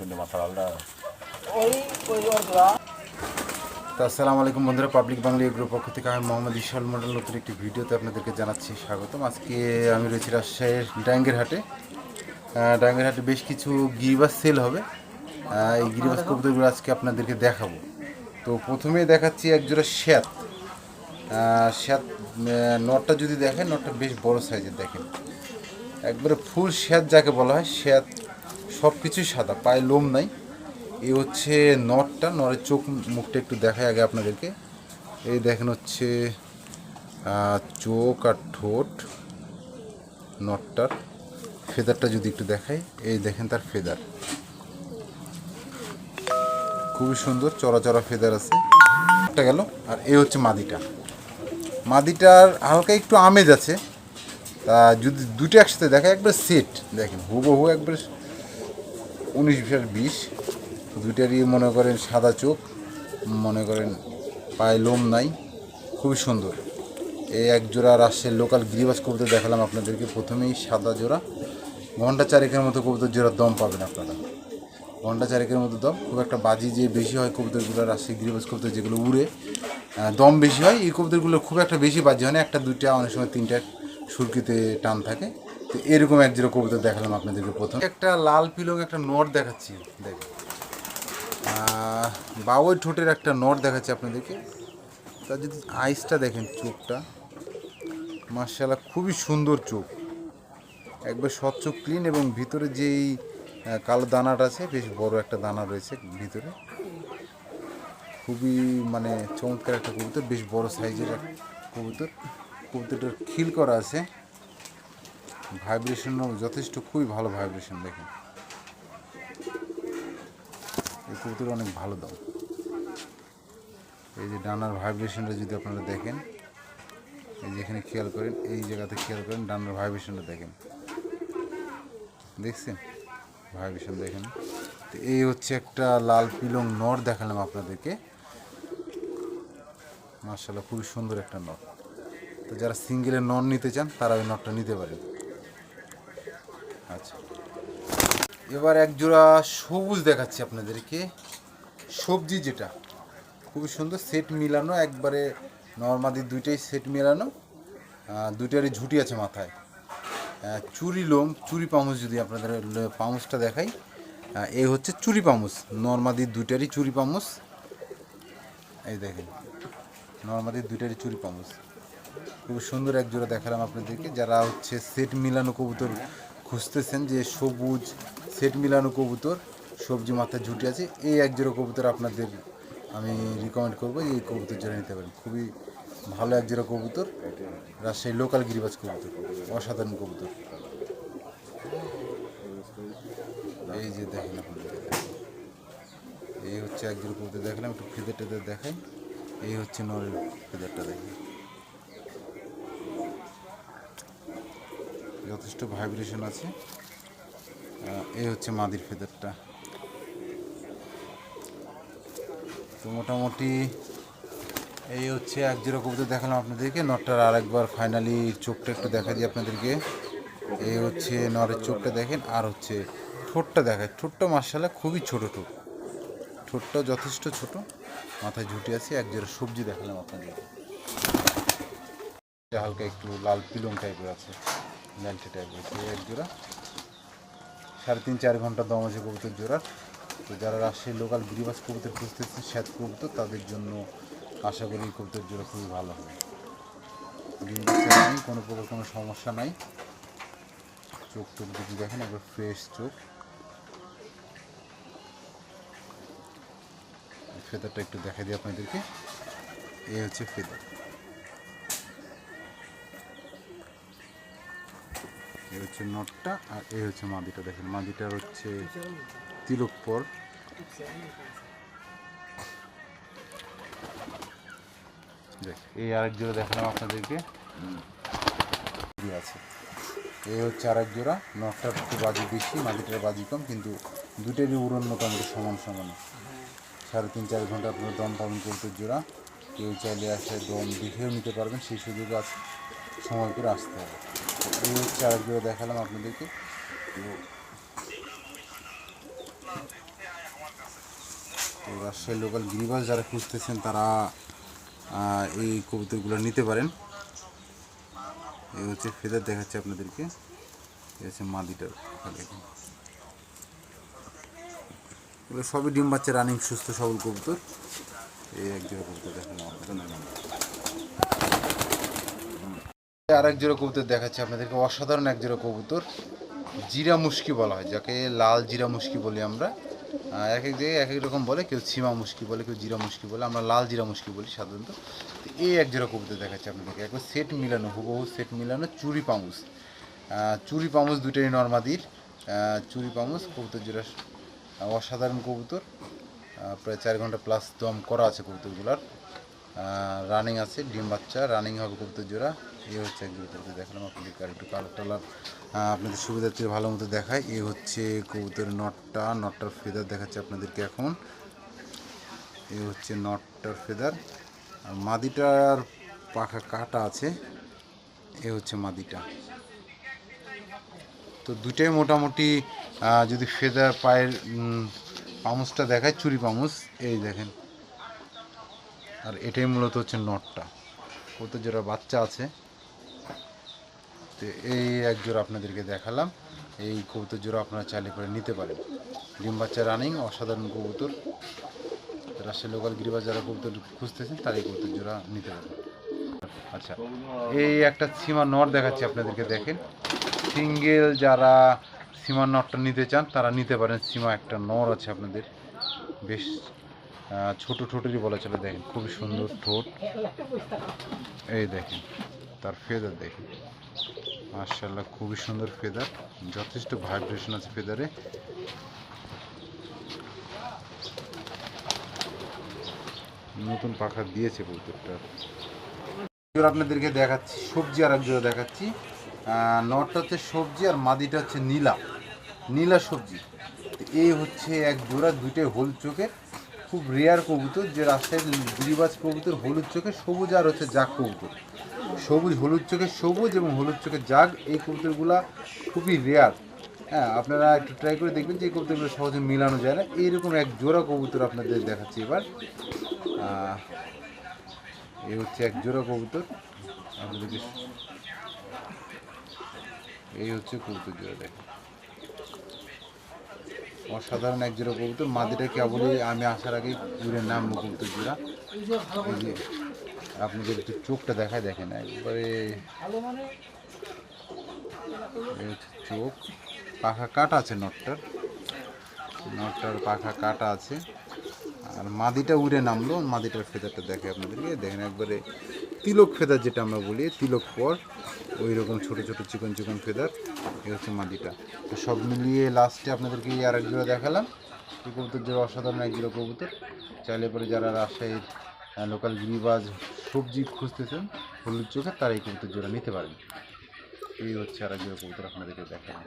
কিন্তু মাথা আলাদা ওই ওই ওরা তো আসসালামু আলাইকুম বন্ধুরা পাবলিক বাংলা গ্রুপ পক্ষ থেকে আমি মোহাম্মদ ইশাল মডেল নতুন একটি ভিডিওতে আপনাদেরকে জানাচ্ছি স্বাগতম। আজকে আমি রয়েছি রাজশাহীর ডাঙ্গের হাটে ডাঙ্গের হাটে বেশ কিছু গিরিবাস সেল হবে। এই গিরিবাস কবুতরগুলো আজকে আপনাদেরকে দেখাবো। তো প্রথমে দেখাচ্ছি একজোড়া শ্যাত শ্যাত নটটা যদি দেখেন, নটটা বেশ বড় সাইজের দেখেন। একবারে ফুল শ্যাত যাকে বলা হয় শ্যাত সব কিছুই সাদা, পায়ে লোম নাই। এই হচ্ছে নটটা, নরের চোখ মুখটা একটু দেখায় আগে আপনাদেরকে। এই দেখেন হচ্ছে চোখ আর ঠোঁট, নটটার। ফেদারটা যদি একটু দেখাই, এই দেখেন তার ফেদার। খুবই সুন্দর, চড়া চড়া ফেদার আছে। একটা গেল, আর এই হচ্ছে মাদিটা। মাদিটার হালকা একটু আমেজ আছে। তা যদি দুটো একসাথে দেখা একবার সেট দেখেন, হুবহু একবার উনিশ বিশ বিশ। দুইটারই মনে করেন সাদা চোখ, মনে করেন পায়ে লোম নাই। খুবই সুন্দর। এই এক জোড়া রাজশাহীর লোকাল গিরিবাস কবুতর দেখালাম আপনাদেরকে প্রথমেই, সাদা জোড়া। ঘণ্টা চারেকের মতো কবুতর জোড়ার দম পাবেন আপনারা। ঘণ্টা চারেকের মতো দম, খুব একটা বাজি যে বেশি হয় কবুতরগুলো রাজশাহী গিরিবাস কবুতর যেগুলো উড়ে দম বেশি হয়, এই কবুতরগুলো খুব একটা বেশি বাজি হয় না, একটা, দুইটা, অনেক সময় তিনটা সুরকিতে টান থাকে। তো এরকম এক জোড়া কবুতর দেখালাম আপনাদেরকে প্রথম। একটা লাল পিলং, একটা নট দেখাচ্ছি দেখেন বাবুই ঠোঁটের একটা নট দেখাচ্ছি আপনাদেরকে। তার যদি আইসটা দেখেন চোখটা মার্শাল্লাহ খুবই সুন্দর চোখ। একবার স্বচ্ছ, ক্লিন এবং ভিতরে যেই কালো দানাটা আছে, বেশ বড় একটা দানা রয়েছে ভিতরে। খুবই মানে চমৎকার একটা কবুতর, বেশ বড় সাইজের কবুতর। কবুতরটার খিল করা আছে। ভাইব্রেশনও যথেষ্ট, খুবই ভালো ভাইব্রেশন দেখেন। এই কবুতর অনেক ভালো দাম। এই যে ডানার ভাইব্রেশনটা যদি আপনারা দেখেন, এই যে এখানে খেয়াল করেন, এই জায়গাতে খেয়াল করেন, ডানার ভাইব্রেশনটা দেখেন। দেখছেন? ভাইব্রেশন দেখেন। তো এই হচ্ছে একটা লাল পিলং নর দেখালাম আপনাদেরকে। মার্শাল্লাহ খুবই সুন্দর একটা নট তো যারা সিঙ্গেলের নর নিতে চান, তারা ওই নটটা নিতে পারেন। আচ্ছা। এবার এক জোড়া সবুজ দেখাচ্ছি আপনাদেরকে। সবজি যেটা, খুবই সুন্দর, সেট মিলানো, একবারে নর্মাদি দুইটাই সেট মিলানো দুইটারই ঝুটি আছে মাথায়। চুরি লোম, চুরি পামুস যদি আপনাদের পামুসটা দেখাই এই হচ্ছে চুরি পামুস নর্মাদি দুইটারই চুরি পামুস এই দেখেন নর্মাদি দুইটারই চুরি পামুস খুব সুন্দর এক জোড়া দেখালাম আপনাদেরকে। যারা হচ্ছে সেট মিলানো কবুতর খুঁজতেছেন যে সবুজ সেট মিলানো কবুতর, সবজি মাথায় ঝুটি আছে, এই এক জোড়া কবুতর আপনাদের আমি রিকমেন্ড করব, এই কবুতর জোড়া নিতে পারেন। খুবই ভালো এক জোড়া কবুতর রাজশাহী লোকাল গিরিবাজ কবুতর, অসাধারণ কবুতর। এই যে দেখেন এই হচ্ছে এক জোড়া কবুতর দেখলাম একটু ফেদের টেদের দেখাই। এই হচ্ছে নরের ফেদারটা দেখেন। যথেষ্ট ভাইব্রেশন আছে। এই হচ্ছে মাদির ফেদারটা। তো মোটামুটি এই হচ্ছে এক জিরো কবুতর দেখালাম আপনাদেরকে। নটটার আরেকবার ফাইনালি চোখটা একটু দেখা দিই আপনাদেরকে। এই হচ্ছে নরের চোখটা দেখেন, আর হচ্ছে ঠোঁটটা দেখায় ঠোঁটটা মার্শাল্লাহ খুবই ছোট ঠোঁট। ঠোঁটটা যথেষ্ট ছোট। মাথায় ঝুটি আছে, এক জোড়া সবজি দেখালাম আপনাদেরকে। হালকা একটু লাল পিলং টাইপের আছে ল্যান্টে টাইপের আছে, এক জোড়া। সাড়ে তিন চার ঘণ্টা দম আছে কবুতর জোড়ার। তো যারা রাজশাহীর লোকাল গিরিবাস কবুতর খুঁজতেছে শ্যাত কবুতর, তাদের জন্য আশা করি কবুতর জোড়া খুবই ভালো হবে। কোনো প্রকার কোনো সমস্যা নাই। চোখ টোক যদি দেখেন, একবার ফ্রেশ চোখ। ফেদারটা একটু দেখা দিই আপনাদেরকে। এই হচ্ছে ফেদার। এই হচ্ছে নটটা আর এই হচ্ছে মাদিটা। দেখেন, মাদিটার হচ্ছে তিলক পর। এই আরেক জোড়া দেখালাম আপনাদেরকে। আছে। এই হচ্ছে আরেক জোড়া নটটার একটু বাজি বেশি মাদিটার বাজি কম, কিন্তু দুটেরই উড়ন মোটামুটি সমান সমান। সাড়ে তিন, চার ঘণ্টা আপনার দম পাবেন কবুতর জোড়া। কেউ চাইলে আসে দম দেখেও নিতে পারবেন, সেই সুযোগ আছে। সময় করে আসতে হবে। এই হচ্ছে আরেক জোড়া দেখালাম আপনাদেরকে। রাজশাহী লোকাল গিরিবাস যারা খুঁজতেছেন, তারা এই কবুতরগুলো নিতে পারেন। এই হচ্ছে ফেদার দেখাচ্ছে আপনাদেরকে। এই হচ্ছে মাদিটার। এগুলো সবই ডিম বাচ্চা রানিং সুস্থ, সবল কবুতর। এই এক জোড়া কবুতর আপনাদের। আর এক জোড়া কবুতর দেখাচ্ছে আপনাদেরকে। অসাধারণ এক জোড়া কবুতর। জিরা মুশকি বলা হয়, যাকে লাল জিরা মুশকি বলি আমরা। এক এক জায়গায় এক এক রকম বলে, কেউ সীমা মুশকি বলে, কেউ জিরা মুশকি বলে, আমরা লাল জিরা মুশকি বলি সাধারণত। তো এই এক জোড়া কবুতর দেখাচ্ছে আপনাদেরকে। একবার সেট মিলানো, হুবহু সেট মিলানো চুরি পামুস। চুরি পামুস দুটোই নর্মাদির চুরি পামুস, কবুতর জোড়া অসাধারণ কবুতর। প্রায় চার ঘণ্টা প্লাস দম করা আছে কবুতরগুলার। রানিং আছে, ডিম বাচ্চা রানিং হবে কবুতর জোড়া। এই হচ্ছে এক জোড়া কবুতর দেখালাম আপনাদেরকে আর একটু কালার টালার। আপনাদের সুবিধার্থে ভালো মতো দেখায়। এই হচ্ছে কবুতরের নটটা নটটার ফেদার দেখাচ্ছে আপনাদেরকে এখন। এই হচ্ছে নটটার ফেদার আর মাদিটার পাখা কাটা আছে। এ হচ্ছে মাদিটা। তো দুটাই মোটামুটি যদি ফেদার পায়ের পামুসটা দেখায়, চুরি পামুস এই দেখেন। আর এটাই মূলত হচ্ছে নটটা। কত জোড়া বাচ্চা আছে, তো এই এক জোড়া আপনাদেরকে দেখালাম। এই কবুতর জোড়া আপনারা চাইলে করে নিতে পারেন। ডিম বাচ্চা রানিং অসাধারণ কবুতর। রাজশাহী লোকাল গিরিবাজ যারা কবুতর খুঁজতেছেন তারা এই কবুতর জোড়া নিতে পারেন। আচ্ছা এই একটা সীমা নট দেখাচ্ছি আপনাদেরকে, দেখেন। সিঙ্গেল যারা সীমা নটটা নিতে চান, তারা নিতে পারেন। সীমা একটা নর আছে আপনাদের। বেশ ছোট ঠোঁটেরই বলা চলে, দেখেন খুবই সুন্দর ঠোঁট। এই দেখেন, তার ফেদার দেখেন। মার্শাল্লাহ খুবই সুন্দর ফেদার যথেষ্ট ভাইব্রেশন আছে ফেদারে নতুন পাখা দিয়েছে জোড়া আপনাদেরকে দেখাচ্ছি, সবজি আর এক জোড়া দেখাচ্ছি নটটা হচ্ছে সবজি আর মাদিটা হচ্ছে নীলা। নীলা সবজি। এই হচ্ছে এক জোড়া দুইটাই হলুদ চোখের খুব রেয়ার কবুতর, যে রাস্তায় গিরিবাজ কবুতর হলুদ চোখে সবুজ আর হচ্ছে জাগ কবুতর। সবুজ, হলুদ চোখের সবুজ এবং হলুদ চোখের জাগ, এই কবুতরগুলা খুবই রেয়ার হ্যাঁ আপনারা একটু ট্রাই করে দেখবেন যে এই কবুতরগুলো সহজে মিলানো যায় না। এইরকম এক জোড়া কবুতর আপনাদের দেখাচ্ছি এবার। এই হচ্ছে এক জোড়া কবুতর। আপনাদেরকে এই হচ্ছে কবুতর জোড়া দেখেন অসাধারণ এক জোড়া কবুতর। মাদিটা কেবলই আমি আসার আগেই উড়ে নাম কবুতর জোড়া এই আপনাদের একটু চোখটা দেখায় দেখেন একবারে। চোখ। পাখা কাটা আছে নটটার। নটটার পাখা কাটা আছে। আর মাদিটা উড়ে নামলো। মাদিটার ফেদারটা দেখে আপনাদেরকে। দেখেন একবারে তিলক ফেদার যেটা আমরা বলি, তিলক পর ওই রকম ছোটো ছোটো চিকন চিকন ফেদার এ হচ্ছে মাদিটা তো সব মিলিয়ে লাস্টে আপনাদেরকে এই আর এক জোড়া দেখালাম। এই কবুতর জোড়া অসাধারণ এক কবুতর। চাইলে পরে যারা রাজশাহীর লোকাল গিরিবাজ সবজি খুঁজতেছেন, হলুদ চোখে তারা এই কবুতর জোড়া নিতে পারেন। এই হচ্ছে আর এক কবুতর আপনাদেরকে দেখালাম।